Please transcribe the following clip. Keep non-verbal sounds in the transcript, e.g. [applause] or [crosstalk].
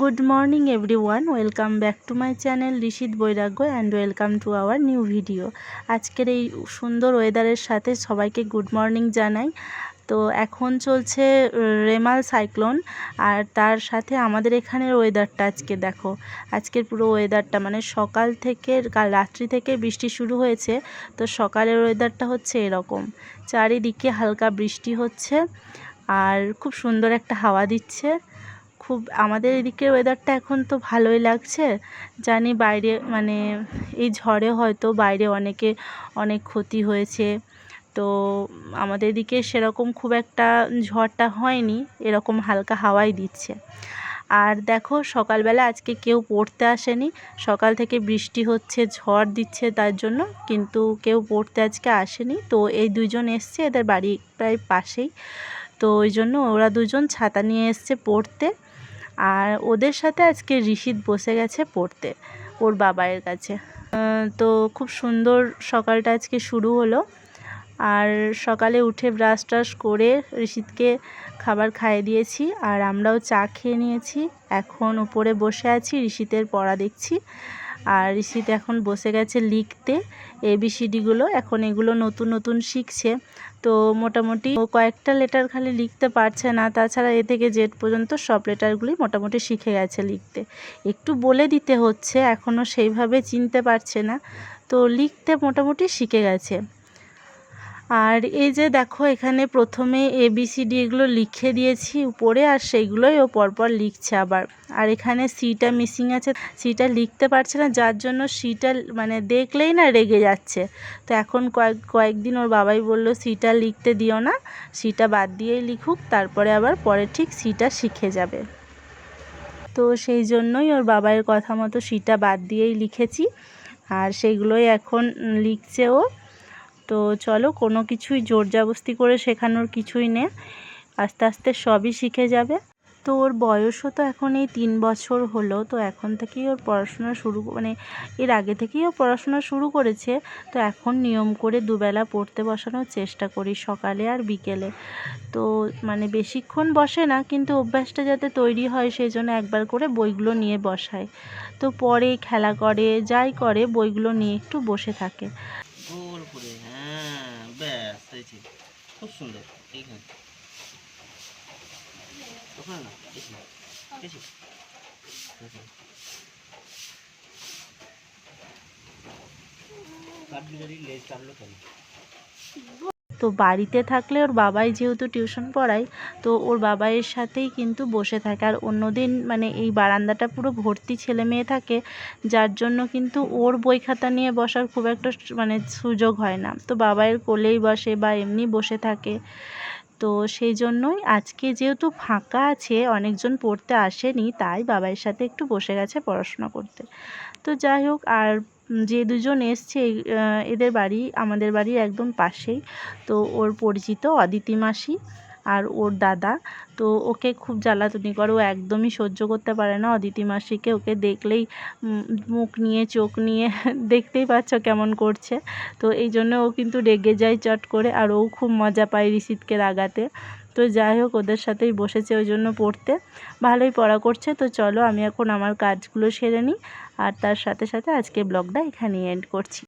Good morning everyone welcome back to my channel Rishit Bairagya and welcome to our new video আজকের এই সুন্দর ওয়েদারের সাথে সবাইকে গুড মর্নিং জানাই। তো এখন চলছে রেমাল সাইক্লোন আর তার সাথে আমাদের এখানের ওয়েদারটা আজকে দেখো। আজকের পুরো ওয়েদারটা মানে সকাল থেকে, কাল রাত্রি থেকে বৃষ্টি শুরু হয়েছে, তো সকালের ওয়েদারটা হচ্ছে এরকম। চারিদিকে হালকা বৃষ্টি হচ্ছে, আর খুব সুন্দর একটা হাওয়া দিচ্ছে। খুব, আমাদের এদিকের ওয়েদারটা এখন তো ভালোই লাগছে। জানি বাইরে মানে এই ঝড়ে হয়তো বাইরে অনেকে অনেক ক্ষতি হয়েছে। তো আমাদের এদিকে সেরকম খুব একটা ঝড়টা হয়নি, এরকম হালকা হাওয়াই দিচ্ছে। আর দেখো, সকালবেলা আজকে কেউ পড়তে আসেনি। সকাল থেকে বৃষ্টি হচ্ছে, ঝড় দিচ্ছে তার জন্য, কিন্তু কেউ পড়তে আজকে আসেনি। তো এই দুজন এসছে, এদের বাড়ি প্রায় পাশেই। তো ওই জন্য ওরা দুজন ছাতা নিয়ে এসছে পড়তে। আর ওদের সাথে আজকে ঋষিত বসে গেছে পড়তে, ওর বাবায়ের কাছে। তো খুব সুন্দর সকালটা আজকে শুরু হলো। আর সকালে উঠে ব্রাশ ট্রাশ করে ঋষিতকে খাবার খাইয়ে দিয়েছি, আর আমরাও চা খেয়ে নিয়েছি। এখন উপরে বসে আছি, ঋষিতের পড়া দেখছি। আর ঋষিত এখন বসে গেছে লিখতে এবিসিডিগুলো এখন এগুলো নতুন নতুন শিখছে। তো মোটামুটি কয়েকটা লেটার খালি লিখতে পারছে না। তাছাড়া এ থেকে জেড পর্যন্ত সব লেটারগুলি মোটামুটি শিখে গেছে লিখতে। একটু বলে দিতে হচ্ছে এখনও সেইভাবে চিনতে পারছে না। তো লিখতে মোটামুটি শিখে গেছে। আর এই যে দেখো এখানে প্রথমে এ বি সি ডি এগুলো লিখে দিয়েছি উপরে আর সেইগুলোই ও পরপর লিখছে আবার। আর এখানে সিটা মিসিং আছে সিটা লিখতে পারছে না, যার জন্য সিটা মানে দেখলেই না রেগে যাচ্ছে। তো এখন কয়েক, কয়েকদিন ওর বাবাই বলল সিটা লিখতে দিও না সিটা বাদ দিয়েই লিখুক, তারপরে আবার পরে ঠিক সিটা শিখে যাবে। তো সেই জন্যই ওর বাবার কথা মতো সিটা বাদ দিয়েই লিখেছি। আর সেগুলোই এখন লিখছে ও। তো চলো কোনো কিছুই জোর জাবস্তি করে শেখানোর কিছুই নেই। আস্তে আস্তে সবই শিখে যাবে। তো ওর বয়সও তো এখন এই তিন বছর হলো, তো এখন থেকেই ওর পড়াশোনা শুরু মানে এর আগে থেকেই ও পড়াশোনা শুরু করেছে। তো এখন নিয়ম করে দুবেলা পড়তে বসানোর চেষ্টা করি সকালে আর বিকেলে। তো মানে বেশিক্ষণ বসে না, কিন্তু অভ্যাসটা যাতে তৈরি হয় সেই জন্য একবার করে বইগুলো নিয়ে বসায়। তো পরে খেলা করে, যাই করে, বইগুলো নিয়ে একটু বসে থাকে গোল করে হ্যাঁ ব্যাস হয়েছে খুব সুন্দর। এইখানে। ওখানে না? এসে এসে কাঠবিড়ালির লেজ টানলো কেন? তো বাড়িতে থাকলে ওর বাবাই যেহেতু টিউশন পড়ায়, তো ওর বাবাইয়ের সাথেই কিন্তু বসে থাকে। আর অন্যদিন মানে এই বারান্দাটা পুরো ভর্তি ছেলে মেয়ে থাকে, যার জন্য কিন্তু ওর বই খাতা নিয়ে বসার খুব একটা মানে সুযোগ হয় না। তো বাবাইয়ের কোলেই বসে বা এমনি বসে থাকে। তো সেই জন্যই আজকে যেহেতু ফাঁকা আছে, অনেকজন পড়তে আসেনি, তাই বাবাইয়ের সাথে একটু বসে গেছে পড়াশোনা করতে। তো যাই হোক, আর যে দুজন এসছে এদের বাড়ি, আমাদের বাড়ির একদম পাশেই। তো ওর পরিচিত অদিতি মাসি আর ওর দাদা। তো ওকে খুব জ্বালাতনি করে, ও একদমই সহ্য করতে পারে না। অদিতি মাসিকে ওকে দেখলেই মুখ নিয়ে, চোখ নিয়ে [laughs] দেখতেই পাচ্ছ কেমন করছে। তো এই জন্য ও কিন্তু রেগে যায় চট করে, আর ও খুব মজা পায় ঋষিতকে রাগাতে। তো যাই হোক, ওদের সাথেই বসেছে ওই জন্য পড়তে। ভালোই পড়া করছে। তো চলো, আমি এখন আমার কাজগুলো সেরে নিই। আর তার সাথে সাথে আজকে ব্লগটা এখানেই এন্ড করছি।